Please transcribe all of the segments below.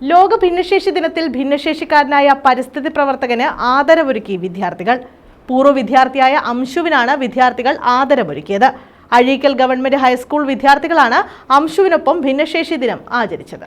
ലോക ഭിന്നശേഷി ദിനത്തിൽ ഭിന്നശേഷിക്കാരനായ പരിസ്ഥിതി പ്രവർത്തകന് ആദരവൊരുക്കി വിദ്യാർത്ഥികൾ. പൂർവ വിദ്യാർത്ഥിയായ അംശുവിനാണ് വിദ്യാർത്ഥികൾ ആദരവൊരുക്കിയത്. അഴീക്കൽ ഗവൺമെന്റ് ഹൈസ്കൂൾ വിദ്യാർത്ഥികളാണ് അംശുവിനൊപ്പം ഭിന്നശേഷി ദിനം ആചരിച്ചത്.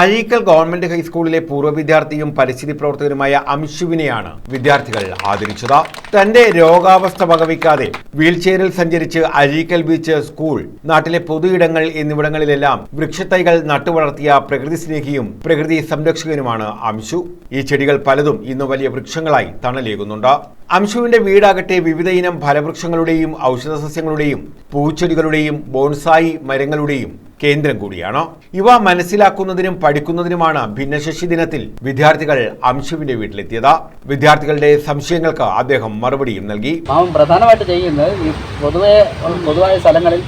അഴീക്കൽ ഗവൺമെന്റ് ഹൈസ്കൂളിലെ പൂർവ വിദ്യാർത്ഥിയും പരിസ്ഥിതി പ്രവർത്തകനുമായ അംശുവിനെയാണ് വിദ്യാർത്ഥികൾ ആദരിച്ചത്. തന്റെ രോഗാവസ്ഥ വകവയ്ക്കാതെ വീൽചെയറിൽ സഞ്ചരിച്ച് അഴീക്കൽ ബീച്ച് സ്കൂൾ നാട്ടിലെ പൊതുയിടങ്ങൾ എന്നിവിടങ്ങളിലെല്ലാം വൃക്ഷത്തൈകൾ നട്ടുവളർത്തിയ പ്രകൃതി സ്നേഹിയും പ്രകൃതി സംരക്ഷകനുമാണ് അംശു ഈ ചെടികൾ പലതും ഇന്ന് വലിയ വൃക്ഷങ്ങളായി തണലേകുന്നുണ്ട്. അംശുവിന്റെ വീടാകട്ടെ വിവിധ ഇനം ഫലവൃക്ഷങ്ങളുടെയും ഔഷധസസ്യങ്ങളുടെയും പൂച്ചെടികളുടെയും ബോൺസായി മരങ്ങളുടെയും കേന്ദ്രം കൂടിയാണ്? ഇവ മനസ്സിലാക്കുന്നതിനും പഠിക്കുന്നതിനുമാണ് ഭിന്നശേഷി ദിനത്തിൽ വിദ്യാർത്ഥികൾ അംശുവിന്റെ വീട്ടിലെത്തിയത്. വിദ്യാർത്ഥികളുടെ സംശയങ്ങൾക്ക് അദ്ദേഹം മറുപടിയും നൽകി. പ്രധാനമായിട്ട് ചെയ്യുന്നത് ഈ പൊതുവെ പൊതുവായ സ്ഥലങ്ങളിൽ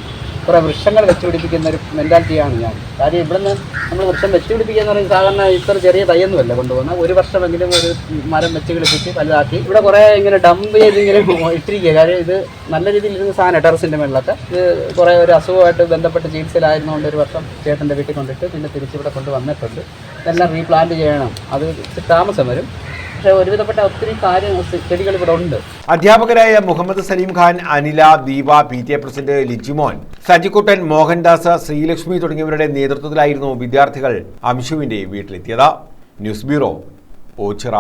കുറേ വൃക്ഷങ്ങൾ വെച്ചുപിടിപ്പിക്കുന്ന ഒരു മെന്റാലിറ്റിയാണ് ഞാൻ. കാര്യം ഇവിടുന്ന് നമ്മൾ വൃക്ഷം വെച്ചുപിടിപ്പിക്കുക എന്ന് പറയുന്നത് സാധാരണ ഇത്ര ചെറിയ തയ്യൊന്നുമല്ല കൊണ്ടുപോകുന്നത് ഒരു വർഷമെങ്കിലും ഒരു മരം വെച്ച് പിടിപ്പിച്ച് വലുതാക്കി. ഇവിടെ കുറേ ഇങ്ങനെ ഡംപ് ചെയ്ത് ഇങ്ങനെ ഇട്ടിരിക്കുക. കാര്യം ഇത് നല്ല രീതിയിൽ ഇരുന്ന സാധനം ടെറസിന്റെ മേളിലൊക്കെ. ഇത് കുറേ ഒരു അസുഖമായിട്ട് ബന്ധപ്പെട്ട് ചികിത്സയിലായിരുന്നുകൊണ്ട് ഒരു വർഷം ചേട്ടന്റെ വീട്ടിൽ കൊണ്ടിട്ട് പിന്നെ തിരിച്ചിവിടെ കൊണ്ടുവന്നിട്ടുണ്ട്. ഇതെല്ലാം റീപ്ലാന്റ് ചെയ്യണം. അത് താമസം വരും. പക്ഷേ ഒരുവിധപ്പെട്ട ഒത്തിരി കാര്യങ്ങൾ ചെടികൾ ഇവിടെ ഉണ്ട്. അധ്യാപകരായ Muhammad Salim Khan Anila Deepa P T A president Lijimon Sajikuttan Mohandas Sreelakshmi തുടങ്ങിയവരുടെ നേതൃത്വത്തിലായിരുന്നു വിദ്യാർത്ഥികൾ അംശുവിന്റെ വീട്ടിലെത്തിയത്. News bureau Ochira